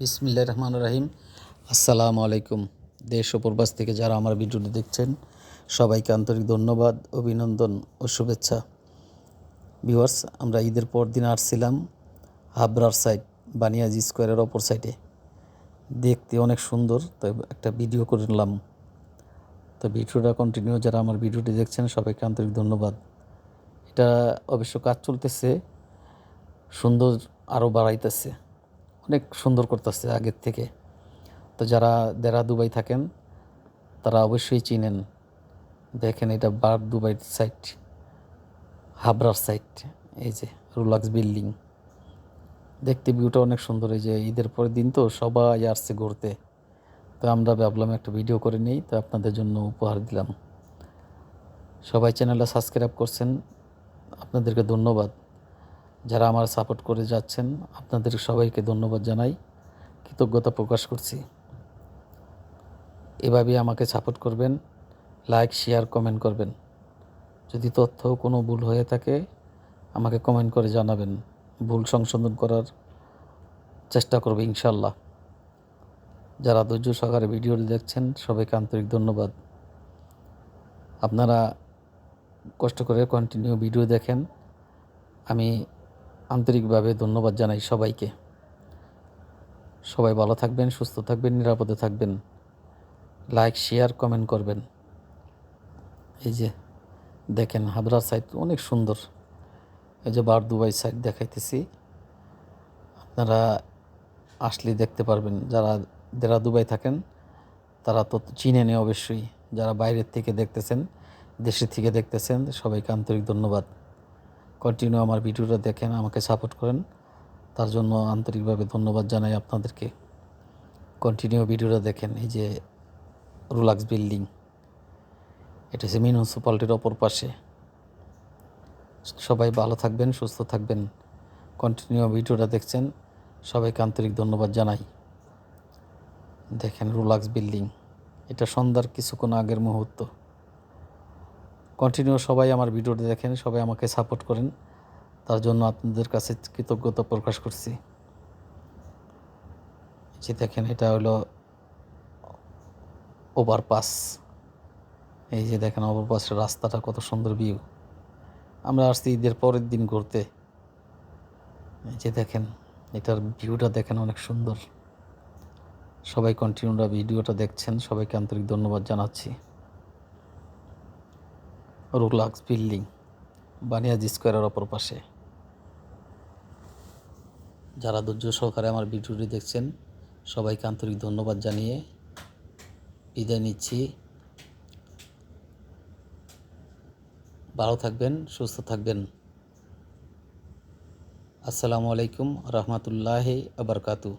বিসমিল্লা রহমান রাহিম। আসসালামু আলাইকুম। দেশ ও প্রবাস থেকে যারা আমার ভিডিওটি দেখছেন, সবাইকে আন্তরিক ধন্যবাদ, অভিনন্দন ও শুভেচ্ছা। ভিউয়ার্স, আমরা ঈদের পর দিন আসছিলাম হাবরার সাইড বানিয়াজি স্কোয়ারের অপর সাইডে দেখতে অনেক সুন্দর, তাই একটা ভিডিও করে নিলাম। তো ভিডিওটা কন্টিনিউ যারা আমার ভিডিওটি দেখছেন, সবাইকে আন্তরিক ধন্যবাদ। এটা অবশ্য কাজ চলতেছে, সুন্দর আরও বাড়াইতেছে। অনেক সুন্দর করতেছে আগের থেকে। তো যারা দেরা দুবাই থাকেন, তারা অবশ্যই চিনেন। দেখেন এটা বার দুবাই সাইট হাবরার সাইট, এই যে রুলাক্স বিল্ডিং। দেখতে ভিউটা অনেক সুন্দর, এই যে ঈদের পরের দিন তো সবাই আসছে ঘুরতে। তো আমরা ভাবলাম একটা ভিডিও করে নিই, তো আপনাদের জন্য উপহার দিলাম। সবাই চ্যানেলটা সাবস্ক্রাইব করছেন, আপনাদেরকে ধন্যবাদ। যারা আমার সাপোর্ট করে যাচ্ছেন, আপনাদের সবাইকে ধন্যবাদ জানাই। কৃতজ্ঞতা প্রকাশ করছি। এভাবেই আমাকে সাপোর্ট করবেন লাইক শেয়ার কমেন্ট করবেন। যদি তথ্য কোনো ভুল হয়ে থাকে, আমাকে কমেন্ট করে জানাবেন। ভুল সংশোধন করার চেষ্টা করবে ইনশাল্লাহ যারা ধৈর্য সহকারে ভিডিওটি দেখছেন, সবাইকে আন্তরিক ধন্যবাদ। আপনারা কষ্ট করে কন্টিনিউ ভিডিও দেখেন। আমি আন্তরিকভাবে ধন্যবাদ জানাই সবাইকে। সবাই ভালো থাকবেন, সুস্থ থাকবেন, নিরাপদে থাকবেন। লাইক শেয়ার কমেন্ট করবেন। এই যে দেখেন হাবড়া সাইড অনেক সুন্দর। এই যে বার দুবাই সাইড দেখাইতেছি। আপনারা আসলে দেখতে পারবেন, যারা যারা দুবাই থাকেন, তারা তো চিনে নেই অবশ্যই। যারা বাইরের থেকে দেখতেছেন, দেশের থেকে দেখতেছেন, সবাইকে আন্তরিক ধন্যবাদ। কন্টিনিউ আমার ভিডিওটা দেখেন, আমাকে সাপোর্ট করেন। তার জন্য আন্তরিকভাবে ধন্যবাদ জানাই আপনাদেরকে। কন্টিনিউ ভিডিওটা দেখেন, এই যে রুলাক্স বিল্ডিং। এটা হচ্ছে মিউনিসিপ্যালিটির অপর পাশে। সবাই ভালো থাকবেন, সুস্থ থাকবেন। কন্টিনিউ ভিডিওটা দেখছেন, সবাইকে আন্তরিক ধন্যবাদ জানাই। দেখেন রুলাক্স বিল্ডিং, এটা সন্ধ্যার কিছুক্ষণ আগের মুহূর্ত। কন্টিনিউ সবাই আমার ভিডিওটি দেখেন, সবাই আমাকে সাপোর্ট করেন। তার জন্য আপনাদের কাছে কৃতজ্ঞতা প্রকাশ করছি। যে দেখেন, এটা হলো ওভারপাস এই যে দেখেন ওভারপাসের রাস্তাটা কত সুন্দর ভিউ আমরা আসছি ঈদের পরের দিন ঘুরতে। এই যে দেখেন, এটার ভিউটা দেখেন অনেক সুন্দর। সবাই কন্টিনিউটা ভিডিওটা দেখছেন। সবাইকে আন্তরিক ধন্যবাদ জানাচ্ছি। রুলাক্স বিল্ডিং, বানিয়াজি স্কোয়ারের অপর পাশে। যারা ধৈর্য সহকারে আমার ভিডিওটি দেখছেন, সবাইকে আন্তরিক ধন্যবাদ জানিয়ে বিদায় নিচ্ছি। ভালো থাকবেন, সুস্থ থাকবেন। আসসালামু আলাইকুম রহমতুল্লাহ আবরকাতু।